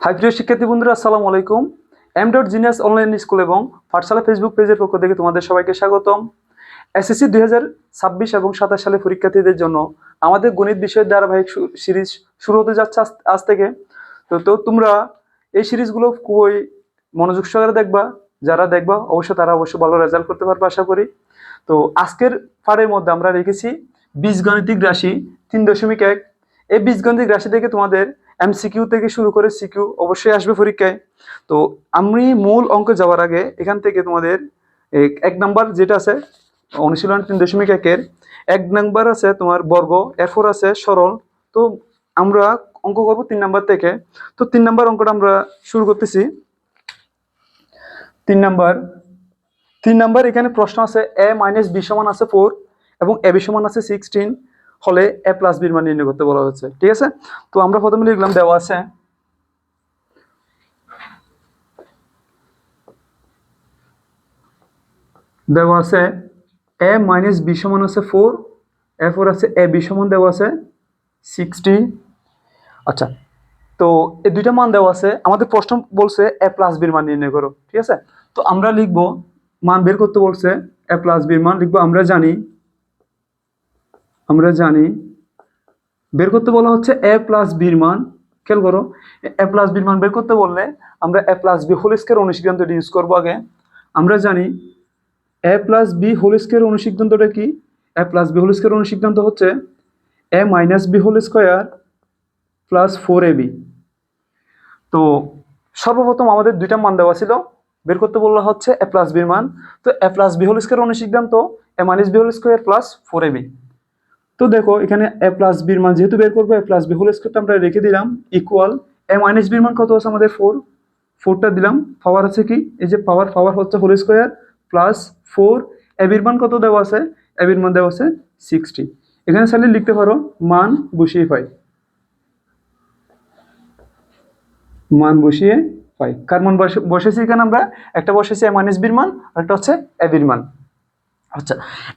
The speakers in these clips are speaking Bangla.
হাই প্রিয় শিক্ষার্থী বন্ধুরা, আসসালামু আলাইকুম। M dot genius online school এবং পাঠশালা ফেসবুক পেজের পক্ষ থেকে তোমাদের সবাইকে স্বাগতম। এসএসসি দুই ছাব্বিশ এবং সাতাশ সালে পরীক্ষার্থীদের জন্য আমাদের গণিত বিষয়ের ধারাবাহিক সিরিজ শুরু হতে যাচ্ছে আজ থেকে। তো তো তোমরা এই সিরিজগুলো খুবই মনোযোগ সহকারে দেখবা, যারা দেখবা, অবশ্যই তারা অবশ্যই ভালো রেজাল্ট করতে পারবে, আশা করি। তো, আজকের পাড়ের মধ্যে আমরা রেখেছি বীজগণিতিক রাশি তিন দশমিক এক। এই বীজগণিতিক রাশি থেকে তোমাদের এমসিকিউ থেকে শুরু করে সিকিউ অবশ্যই আসবে পরীক্ষায়। তো আমি মূল অঙ্ক যাওয়ার আগে এখান থেকে তোমাদের এক- নাম্বার যেটা আছে, অনুশীলন তিন দশমিক একের, এক নাম্বার আছে তোমার বর্গ, এরপর আছে সরল। তো আমরা অঙ্ক করব তিন নাম্বার থেকে। তো তিন নাম্বার অঙ্কটা আমরা শুরু করতেছি। তিন নাম্বার। তিন নাম্বার এখানে প্রশ্ন আছে এ মাইনাস বি সমান আছে ফোর এবং এ বি সমান আছে সিক্সটিন হলে এ প্লাস বির মান নির্ণয় করতে বলা হয়েছে। ঠিক আছে? তো আমরা প্রথমে লিখলাম, দেওয়া আছে। দেওয়া আছে এ মাইনাস বি সমান আছে ফোর এ ফোর আছে এ বি সমান দেওয়া আছে সিক্সটি আচ্ছা তো এই দুইটা মান দেওয়া আছে। আমাদের প্রশ্ন বলছে এ প্লাস বির মান নির্ণয় করো, ঠিক আছে? তো আমরা লিখব, মান বের করতে বলছে এ প্লাস বির মান, লিখব আমরা জানি আমরা জানি, বের করতে বলা হচ্ছে এ প্লাস বির মান। খেয়াল করো এ প্লাস বির মান বের করতে বললে আমরা a plus b whole square অনুসিদ্ধান্তটি use করব আগে। আমরা জানি a plus b whole square অনুসিদ্ধান্তটা কি? A plus b whole square অনুসিদ্ধান্ত হচ্ছে a minus b whole square plus four a b তো সর্বপ্রথম আমাদের দুইটা মান দেওয়া ছিল, বের করতে বলা হচ্ছে এ প্লাস বির মান। তো a plus b whole square অনুসিদ্ধান্ত a minus b whole square plus four a b তো দেখো, এখানে এ প্লাস বির মান যেহেতু বের করব এ প্লাস বি হোল স্কোয়ারটা আমরা রেখে দিলাম ইকুয়াল এ মাইনাস বির মান কত আছে আমাদের? ফোর ফোরটা দিলাম পাওয়ার আছে কি? এই যে পাওয়ার পাওয়ার হচ্ছে whole square plus four a মান কত দেওয়া আছে? এ মান দেওয়া আছে সিক্সটি এখানে চাইলে লিখতে পারো, মান বসিয়ে পাই। মান বসিয়ে পাই। কার মান বসে- বসেছি এখানে আমরা? একটা বসেছি এ মাইনাস বির মান আর একটা হচ্ছে এ মান। আচ্ছা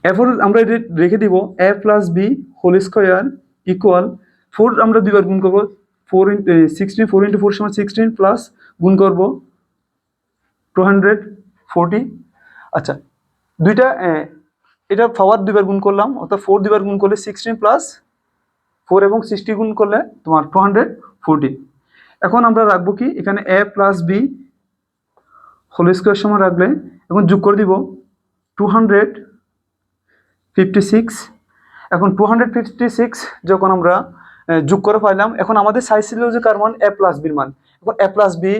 এরপর আমরা রেখে দিব a plus b whole square equal four আমরা দুইবার গুণ করব four into sixteen four into four সমান সিক্সটিন প্লাস গুণ করব টু হান্ড্রেড ফোরটি আচ্ছা দুইটা এটা পাওয়ার দুইবার গুণ করলাম, অর্থাৎ ফোর দুইবার গুণ করলে সিক্সটিন প্লাস ফোর এবং সিক্সটি গুণ করলে তোমার টু হান্ড্রেড ফোরটি এখন আমরা রাখব কি, এখানে a plus b whole square সমান রাখলে, এখন যোগ করে দিব টু ফিফটি সিক্স এখন টু ফিফটি সিক্স যখন আমরা যোগ করে পাইলাম, এখন আমাদের সাইজ ছিল যে কার মান? এ প্লাস বির মান। এখন এ প্লাস বি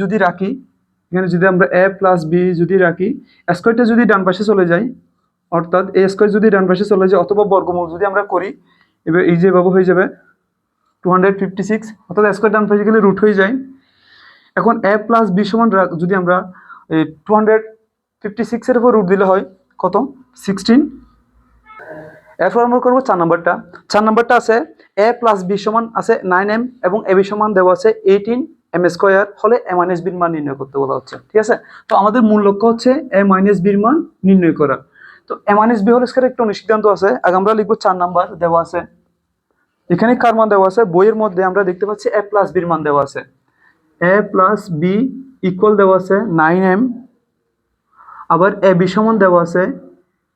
যদি রাখি, এখানে যদি আমরা এ প্লাস বি যদি রাখি স্কোয়ারটা যদি ডান পাশে চলে যায়, অর্থাৎ এ স্কোয়ার যদি ডান পাশে চলে যায়, অথবা বর্গমূল যদি আমরা করি, এবার এই যেভাবে হয়ে যাবে টু ফিফটি সিক্স অর্থাৎ স্কোয়ার ডান পাশে গেলে রুট হয়ে যায়। এখন এ প্লাস বি সমান যদি আমরা টু হান্ড্রেড ফিফটি সিক্সের উপর রুট দিলে হয় কত? সিক্সটিন এরপর আমরা করব চার নাম্বারটা। চার নাম্বারটা আছে এ প্লাস বি সমান আছে নাইন এম এবং এ বি সমান দেওয়া আছে এইটিন এম স্কোয়ার ফলে এ মাইনাস বির মান নির্ণয় করতে বলা হচ্ছে, ঠিক আছে? তো আমাদের মূল লক্ষ্য হচ্ছে এ মাইনাস বির মান নির্ণয় করা। তো a minus b whole square একটা অনুসিদ্ধান্ত আছে। আগে আমরা লিখব চার নাম্বার দেওয়া আছে। এখানে কার মান দেওয়া আছে? বইয়ের মধ্যে আমরা দেখতে পাচ্ছি এ প্লাস বির মান দেওয়া আছে। এ প্লাস বি ইকুয়াল দেওয়া আছে নাইন এম আবার এ বি সমান দেওয়া আছে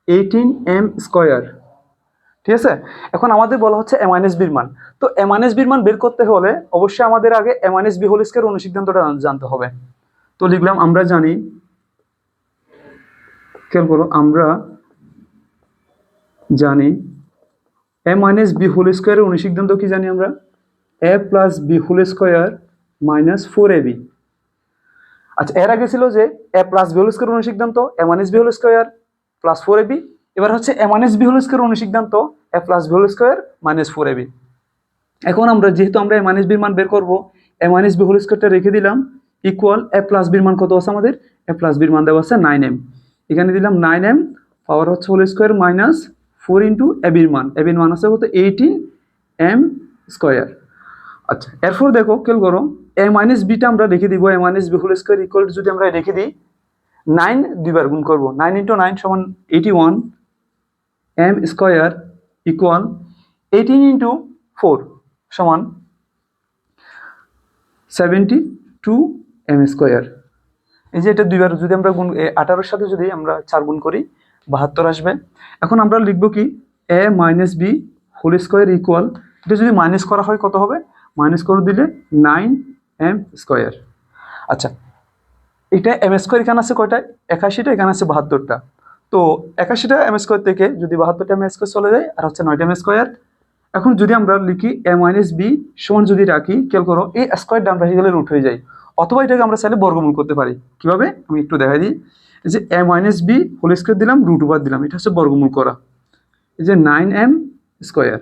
এইটিন এম স্কোয়ার ঠিক আছে? এখন আমাদের বলা হচ্ছে এম মাইনাস বির মান। তো এম মাইনাস বির মান বের করতে হলে অবশ্যই আমাদের আগে M minus b whole square অনুসিদ্ধান্তটা জানতে হবে। তো লিখলাম, আমরা জানি, খেয়াল করো, আমরা জানি এ মাইনাস বি হোল স্কোয়ারের অনুসিদ্ধান্ত কি জানি আমরা? A plus b whole square minus four a b আচ্ছা এর আগে ছিল যে a plus b whole square অনুসিদ্ধান্ত a minus b whole square plus four a b এবার হচ্ছে a minus b whole square অনুসিদ্ধান্ত, a plus b whole square minus four a b এখন আমরা যেহেতু আমরা এ মাইনাস বির মান বের করব এ মাইনাস বি হোল স্কোয়ারটা রেখে দিলাম ইকুয়াল এ প্লাস বির মান কত আছে আমাদের? এ প্লাস বির মান দেওয়া আছে নাইন এম এখানে দিলাম নাইন এম পাওয়ার হচ্ছে whole square minus four into এবির মান। এবির মান আছে কত এইটিন এম স্কোয়ার আচ্ছা এরপর দেখো, খেয়াল করো এ মাইনাস বিটা আমরা রেখে দিব a minus b whole square equal যদি আমরা রেখে দিই নাইন দুইবার গুণ করব নাইন ইন্টু নাইন সমান eighty one M square equal eighteen into four সমান সেভেন্টি টু এম স্কোয়ার এই যে এটা দুইবার যদি আমরা গুণ আঠারোর সাথে যদি আমরা চার গুণ করি, বাহাত্তর আসবে। এখন আমরা লিখব কি a minus b whole square equal এটা যদি মাইনাস করা হয় কত হবে? মাইনাস করে দিলে নাইন এম স্কোয়ার আচ্ছা এটা এম স্কোয়ার এখানে আছে কয়টা? একাশিটা, এখানে আছে বাহাত্তরটা। তো একাশিটা এম স্কোয়ার থেকে যদি বাহাত্তরটা এম স্কোয়ার চলে যায়, আর হচ্ছে নয়টা এম স্কোয়ার এখন যদি আমরা লিখি এ মাইনাস বি সমান যদি রাখি, খেয়াল করো, এই স্কোয়ার ডান পাশে গেলে রুট হয়ে যায়। অথবা এটাকে আমরা চাইলে বর্গমূল করতে পারি। কীভাবে? আমি একটু দেখাই দিই। যে a minus b whole square দিলাম রুট ওভার দিলাম, এটা হচ্ছে বর্গমূল করা। এই যে নাইন এম স্কোয়ার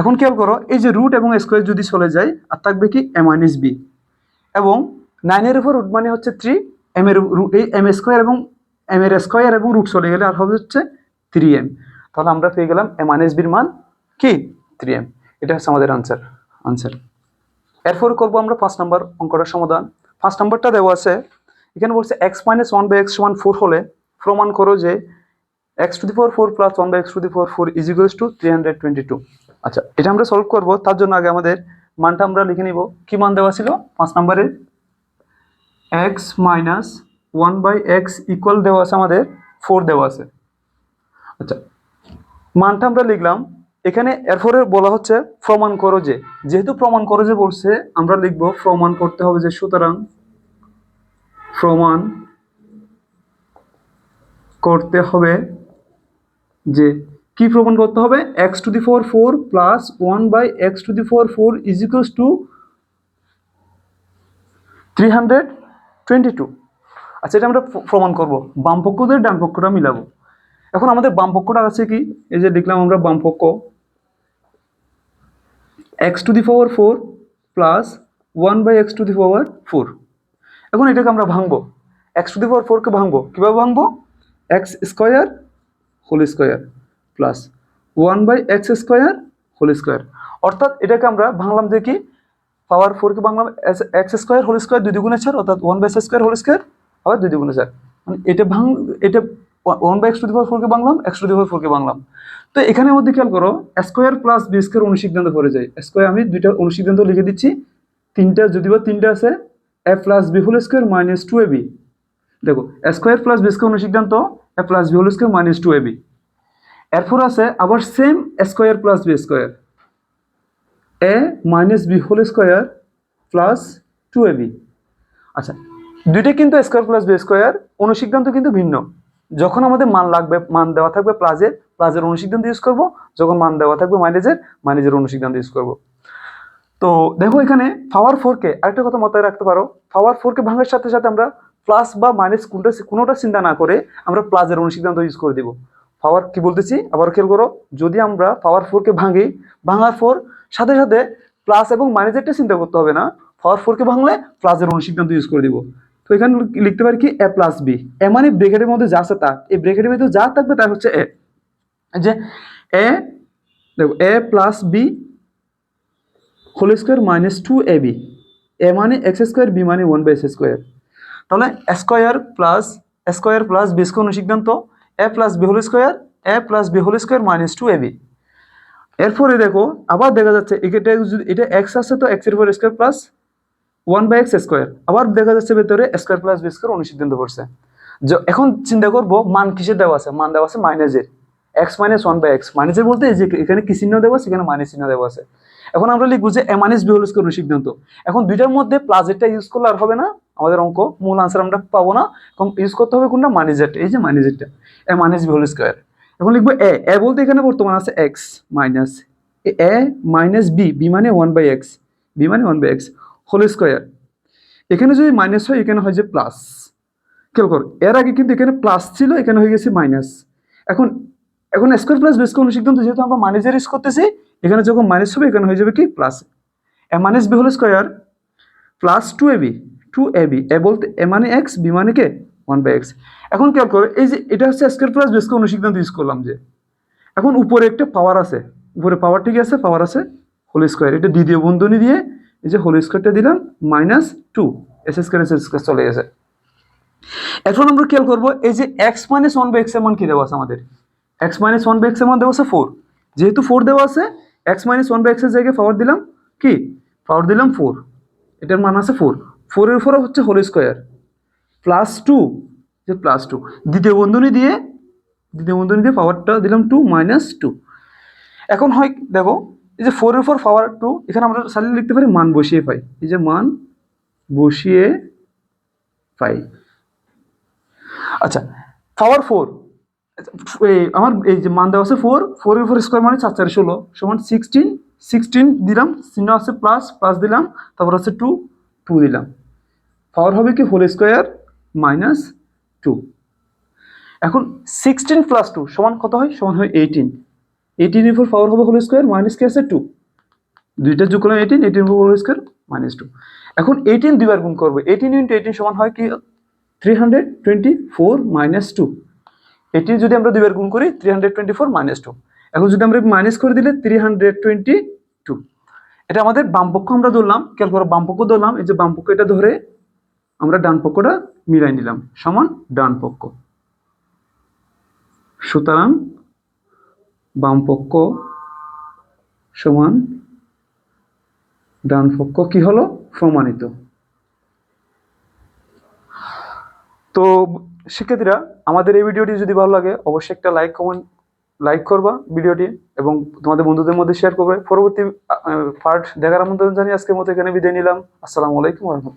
এখন খেয়াল করো, এই যে রুট এবং স্কোয়ার যদি চলে যায়, আর থাকবে কি এ মাইনাস বি এবং নাইনের উপর রুট মানে হচ্ছে থ্রি এম এর এই এম স্কোয়ার এবং এম এর স্কোয়ার এবং রুট চলে গেলে আর হবে হচ্ছে থ্রি এম তাহলে আমরা পেয়ে গেলাম এ মাইনাস বির মান কি? থ্রি এম এটা হচ্ছে আমাদের আনসার আনসার এরপর করব আমরা পাঁচ নম্বর অঙ্কটার সমাধান। পাঁচ নম্বরটা দেওয়া আছে। এখানে বলছে x minus one by x one four হলে প্রমাণ করো যে x to the four four plus one by x to the four four is equals to three hundred twenty two আচ্ছা এটা আমরা সলভ করব। তার জন্য আগে আমাদের মানটা আমরা লিখে নিব। কি মান দেওয়া ছিল? পাঁচ নম্বরে। X minus one by x equal দেওয়া আছে আমাদের ফোর দেওয়া আছে। আচ্ছা মানটা আমরা লিখলাম। এখানে এরপরে বলা হচ্ছে প্রমাণ করো যে, যেহেতু প্রমাণ করো যে বলছে, আমরা লিখব প্রমাণ করতে হবে যে সুতরাং প্রমাণ করতে হবে যে কি প্রমাণ করতে হবে? X to the four four plus one by x to the four four is equals to three hundred twenty two আচ্ছা এটা আমরা প্রমাণ করব। বাম পক্ষ দিয়ে ডান পক্ষটা মিলাবো। এখন আমাদের বাম পক্ষটা আছে কি? এই যে লিখলাম আমরা বাম পক্ষ x to the power four plus one by x to the power four এখন এটাকে আমরা ভাঙবো। এক্স টু দি পাওয়ার ফোরকে ভাঙবো। কীভাবে ভাঙবো? X square whole square plus one by x square whole square অর্থাৎ এটাকে আমরা ভাঙলাম কি? পাওয়ার ফোরকে বাংলা এক্স স্কোয়ার হোল স্কোয়ার দুই দুগুণে চার, অর্থাৎ one by square whole square আবার দুই দুগুণে চার। মানে এটা ভাঙ, এটা one by x to the power ফোরকে বাংলাম এক্স টু দি পাওয়ার ফোরকে বাংলাম তো এখানের মধ্যে খেয়াল করো স্কোয়ার প্লাস বি স্কোয়ার অনুসিদ্ধান্ত পড়ে যায়। স্কোয়ার আমি দুইটা অনুসিদ্ধান্ত লিখে দিচ্ছি। তিনটা যদি বা তিনটা আছে a plus b whole square minus two a b দেখো স্কোয়ার প্লাস বি স্কোয়ার অনুসিদ্ধান্ত a plus b whole square minus two a b এরপর আছে আবার same square plus b square a minus b whole square plus two a b আচ্ছা দুইটা কিন্তু স্কোয়ার প্লাস বি স্কোয়ার অনুসিদ্ধান্ত কিন্তু ভিন্ন। যখন আমাদের মান লাগবে, মান দেওয়া থাকবে প্লাজের প্লাজের অনুসিদ্ধান্ত ইউজ করব। যখন মান দেওয়া থাকবে মাইনাজের মাইনাজের অনুসিদ্ধান্ত ইউজ করব। তো দেখো এখানে পাওয়ার ফোরকে আরেকটা কথা মাথায় রাখতে পারো। পাওয়ার ফোরকে ভাঙার সাথে সাথে আমরা প্লাস বা মাইনাস কোনটা, কোনোটা চিন্তা না করে আমরা প্লাসের অনুসিদ্ধান্ত ইউজ করে দিব। পাওয়ার কি বলতেছি? আবার খেয়াল করো, যদি আমরা পাওয়ার ফোরকে ভাঙি, ভাঙার পর সাথে সাথে প্লাস এবং মাইনাসেরটা চিন্তা করতে হবে না। পাওয়ার ফোরকে ভাঙলে প্লাসের অনুসিদ্ধান্ত ইউজ করে দিব। তো এখানে লিখতে পারি কি? এ প্লাস বি এ মানে ব্রেকেটের মধ্যে যা আছে তা। এই ব্রেকেটের মধ্যে যা থাকবে তা হচ্ছে এ যে এ দেখো a plus b whole square minus two a b a মানে এক্স স্কোয়ার বি মানে ওয়ান বাই এক্স স্কোয়ার তাহলে square plus square plus b square অনুসিদ্ধান্ত। A plus b whole square a plus b whole square minus two a b এরপরে দেখো, আবার দেখা যাচ্ছে এটা যদি এটা এক্স আছে তো এক্সের উপর square plus one by x square আবার দেখা যাচ্ছে ভেতরে স্কোয়ার প্লাস বি স্কোয়ার অনুসিদ্ধান্ত য- এখন চিন্তা করব, মান কিসের দেওয়া আছে? মান দেওয়া আছে মাইনাসের x minus one by x মাইনাসের বলতে যে এখানে কি চিহ্ন দেওয়া এখানে মাইনাস চিহ্ন দেওয়া আছে। এখন আমরা লিখব যে a minus b whole square অনুসিদ্ধান্ত। এখন দুইটার মধ্যে প্লাজেরটা ইউজ করলে আর হবে না। আমাদের অঙ্ক মূল আনসার আমরা পাবো না। এবং ইউজ করতে হবে কোনটা? মাইনাসেরটা এই যে মাইনাসেরটা a minus b whole square এখন লিখব এ এ বলতে এখানে বর্তমান আছে x minus a minus b b মানে ওয়ান বাই এক্স বি মানে one by x whole square এখানে যদি মাইনাস হয়, এখানে হয় যে প্লাস খেয়াল কর, এর আগে কিন্তু এখানে প্লাস ছিল, এখানে হয়ে গেছে মাইনাস এখন এখন স্কোয়ার প্লাস বেস কোনো সিদ্ধান্ত, যেহেতু আমরা মাইনাসের ইউজ করতেছি, এখানে যখন মাইনাস হবে, এখানে হয়ে যাবে কি? Plus a minus b whole square plus two a b two a b a বলতে এ মানে এক্স বি মানে কে ওয়ান বাই এক্স এখন খেয়াল করো, এই যে এটা হচ্ছে স্কোয়ার প্লাস বেস কোনো সিদ্ধান্ত ইউজ করলাম যে, এখন উপরে একটা পাওয়ার আছে, উপরে পাওয়ার ঠিক আছে পাওয়ার আছে হোল স্কোয়ার এটা দ্বিতীয় বন্ধনী দিয়ে এই যে হোল স্কোয়ারটা দিলাম minus two S square S square চলে গেছে। এখন আমরা খেয়াল করব, এই যে এক্স মাইনাস ওয়ান বাই এক্সের মান কি দেওয়া আছে আমাদের? এক্স মাইনাস ওয়ান বাই এক্সের মান দেওয়া আছে ফোর যেহেতু ফোর দেওয়া আছে এক্স মাইনাস ওয়ান বাই এক্সের জায়গায় পাওয়ার দিলাম কি? পাওয়ার দিলাম ফোর এটার মান আছে ফোর ফোরের উপরে হচ্ছে হোল স্কোয়ার। প্লাস টু যে প্লাস টু দ্বিতীয় বন্ধনী দিয়ে, দ্বিতীয় বন্ধনী দিয়ে পাওয়ারটা দিলাম টু মাইনাস টু এখন হয়, দেখো, এই যে ফোরের ফোর পাওয়ার টু এখানে আমরা সালি লিখতে পারি মান বসিয়ে পাই। এই যে মান বসিয়ে পাই। আচ্ছা পাওয়ার ফোর এই, আমার, এই যে মান দেওয়া আছে ফোর ফোরের ফোর স্কোয়ার মানে চার চার, ষোলো, সমান সিক্সটিন সিক্সটিন দিলাম, চিহ্ন আছে প্লাস প্লাস দিলাম, তারপর আছে টু টু দিলাম। পাওয়ার হবে কি হোল স্কোয়ার মাইনাস টু। এখন সিক্সটিন প্লাস টু সমান কত হয়? সমান হয় এইটিন এইটিনের উপর পাওয়ার হবে হোল স্কোয়ার মাইনাস কি আছে? টু দুইটা যোগ করলাম এইটিন এইটিন উপর হোল স্কোয়ার মাইনাস টু এখন এইটিন দুইবার গুণ করব। এইটিন ইন্টু এইটিন সমান হয় কি? Three hundred twenty four minus two এটি যদি আমরা দুইবার গুণ করি three hundred twenty four minus two এখন যদি আমরা মাইনাস করে দিলে থ্রি হান্ড্রেড টোয়েন্টি টু এটা আমাদের বামপক্ষ আমরা ধরলাম। খেয়াল করো বামপক্ষ ধরলাম। এই যে বামপক্ষ এটা ধরে আমরা ডান পক্ষটা মিলাই নিলাম। সমান ডান পক্ষ। সুতরাং বাম পক্ষ সমান ডান পক্ষ কি হলো? প্রমাণিত। তো শিক্ষার্থীরা, আমাদের এই ভিডিওটি যদি ভালো লাগে, অবশ্যই একটা লাইক কমেন্ট, লাইক করবা ভিডিওটি এবং তোমাদের বন্ধুদের মধ্যে শেয়ার করবে। পরবর্তী পার্ট দেখার আমন্ত্রণ জানিয়ে আজকের মতো এখানে বিদায় নিলাম। আসসালামু আলাইকুম রহমতুল্লাহ।